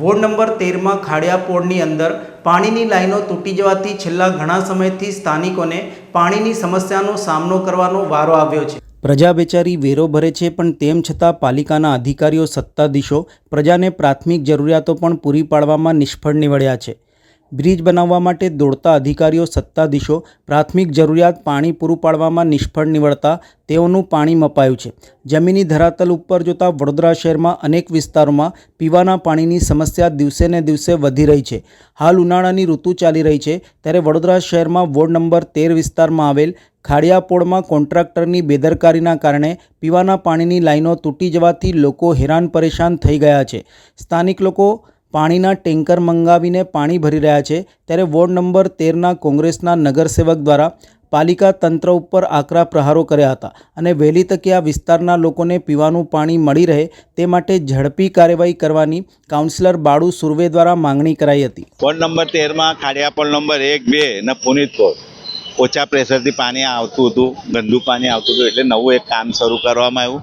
Ward number તેરમાં ખાડિયા પોળની અંદર પાણીની લાઈનો તૂટી જવાથી છેલ્લા ઘણા સમયથી સ્થાનિકોને પાણીની સમસ્યાનો સામનો કરવાનો વારો આવ્યો છે. પ્રજા બેચારી વેરો ભરે છે, પણ તેમ છતાં પાલિકાના અધિકારીઓ સત્તાધીશો પ્રજાને પ્રાથમિક જરૂરિયાતો પણ પૂરી પાડવામાં નિષ્ફળ નીવડ્યા છે. બ્રિજ બનાવવા માટે દોડતા અધિકારીઓ સત્તાધીશો, પ્રાથમિક જરૂરિયાત પાણી પૂરું પાડવામાં નિષ્ફળ નીવડતા તેઓનું પાણી મપાયું છે. જમીની ધરાતલ ઉપર જોતા વડોદરા શહેરમાં અનેક વિસ્તારોમાં પીવાના પાણીની સમસ્યા દિવસે ને દિવસે વધી રહી છે. હાલ ઉનાળાની ઋતુ ચાલી રહી છે. ત્યારે વડોદરા શહેરમાં વોર્ડ નંબર તેર વિસ્તારમાં આવેલ ખાડિયાપોળમાં કોન્ટ્રાક્ટરની બેદરકારીના કારણે પીવાના પાણીની લાઈનો તૂટી જવાથી લોકો હેરાન પરેશાન થઈ ગયા છે. સ્થાનિક લોકો પાણીના ટેન્કર મંગાવીને પાણી ભરી રહ્યા છે ત્યારે વોર્ડ નંબર તેરના કોંગ્રેસના નગરસેવક દ્વારા પાલિકા તંત્ર ઉપર આકરા પ્રહારો કર્યા હતા અને વહેલી તકે આ વિસ્તારના લોકોને પીવાનું પાણી મળી રહે તે માટે ઝડપી કાર્યવાહી કરવાની કાઉન્સિલર બાળુ સુરવે દ્વારા માંગણી કરાઈ હતી. વોર્ડ નંબર તેરમાં ખાડિયાપોળ નંબર એક, બે અને પુનિતપોર ઓછા પ્રેશરથી પાણી આવતું હતું, ગંદુ પાણી આવતું હતું એટલે નવું એક કામ શરૂ કરવામાં આવ્યું.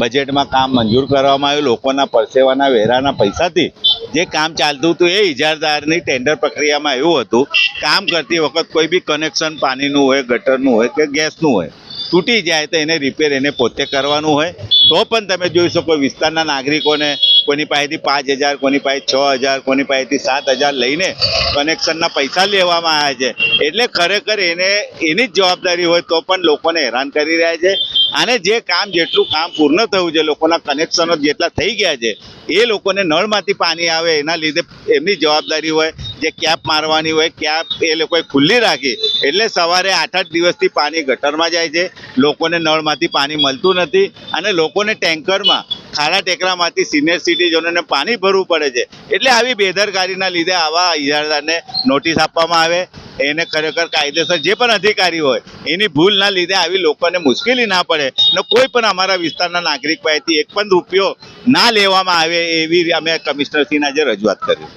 બજેટમાં કામ મંજૂર કરવામાં આવ્યું. લોકોના પરસેવાના, વેરાના પૈસાથી જે કામ ચાલતું હતું એ ઇજારદારની ટેન્ડર પ્રક્રિયામાં એવું હતું, કામ કરતી વખત કોઈ બી કનેક્શન પાણીનું હોય, ગટરનું હોય કે ગેસનું હોય, તૂટી જાય તો એને રિપેર એને પોતે કરવાનું હોય. તો પણ તમે જોઈ શકો વિસ્તારના નાગરિકોને કોની પાસેથી પાંચ હજાર કોની પાસે છ હજાર કોની પાસેથી સાત હજાર લઈને કનેક્શનના પૈસા લેવામાં આવ્યા છે. એટલે ખરેખર એને, એની જ જવાબદારી હોય તો પણ લોકોને હેરાન કરી રહ્યા છે. અને જે કામ જેટલું કામ પૂર્ણ થયું છે, લોકોના કનેક્શનો જેટલા થઈ ગયા છે, એ લોકોને નળમાંથી પાણી આવે એના લીધે એમની જવાબદારી હોય, જે કેપ મારવાની હોય કેપ એ લોકોએ ખુલ્લી રાખી, એટલે સવારે આઠ આઠ દિવસથી પાણી ગટરમાં જાય છે, લોકોને નળમાંથી પાણી મળતું નથી, અને લોકોને ટેન્કરમાં ખાડા ટેકરામાંથી સિનિયર સિટીઝનોને પાણી ભરવું પડે છે, એટલે આવી બેદરકારીના લીધે આવા ઇજારદારને નોટિસ આપવામાં આવે એને ખરેખર કાયદેસર જે પણ અધિકારી હોય, એની ભૂલના લીધે આવી લોકોને મુશ્કેલી ના પડે ને કોઈ પણ અમારા વિસ્તારના નાગરિક પાસેથી એક પણ રૂપિયો ના લેવામાં આવે એવી અમે કમિશનરશ્રીને આજે રજૂઆત કરી.